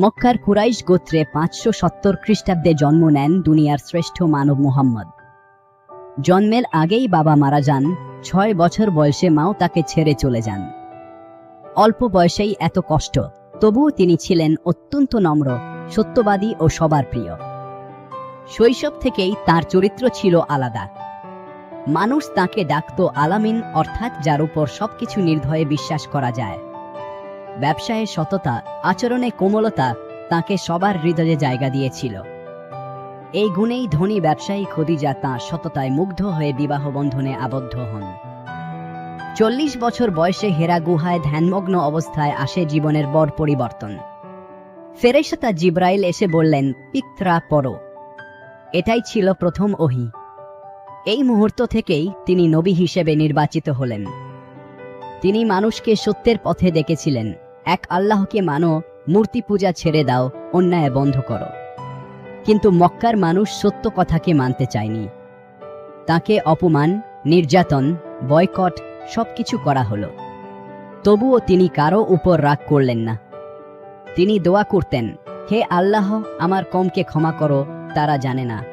মক্কার কুরাইশ গোত্রে পাঁচশো সত্তর খ্রিস্টাব্দে জন্ম নেন দুনিয়ার শ্রেষ্ঠ মানব মুহাম্মদ। জন্মের আগেই বাবা মারা যান, ছয় বছর বয়সে মাও তাকে ছেড়ে চলে যান। অল্প বয়সেই এত কষ্ট, তবুও তিনি ছিলেন অত্যন্ত নম্র, সত্যবাদী ও সবার প্রিয়। শৈশব থেকেই তার চরিত্র ছিল আলাদা। মানুষ তাকে ডাকত আলামিন, অর্থাৎ যার উপর সবকিছু নির্ভয়ে বিশ্বাস করা যায়। ব্যবসায়ে সততা আচরণে কোমলতা তাকে সবার হৃদয়ে জায়গা দিয়েছিল। এই গুণেই ধনী ব্যবসায়ী খদিজা তাঁর সততায় মুগ্ধ হয়ে বিবাহ বন্ধনে আবদ্ধ হন। চল্লিশ বছর বয়সে হেরা গুহায় ধ্যানমগ্ন অবস্থায় আসে জীবনের বড় পরিবর্তন। ফেরেশতা জিব্রাইল এসে বললেন পিত্রা পড়ো। এটাই ছিল প্রথম ওহি। এই মুহূর্ত থেকেই তিনি নবী হিসেবে নির্বাচিত হলেন। তিনি মানুষকে সত্যের পথে ডেকেছিলেন এক আল্লাহকে মানো, মূর্তি পূজা ছেড়ে দাও, অন্যায় বন্ধ করো। কিন্তু মক্কার মানুষ সত্য কথাকে মানতে চায়নি। তাকে অপমান, নির্যাতন, বয়কট সবকিছু করা হলো। তবুও তিনি কারও উপর রাগ করলেন না। তিনি দোয়া করতেন, হে আল্লাহ, আমার কমকে ক্ষমা করো, তারা জানে না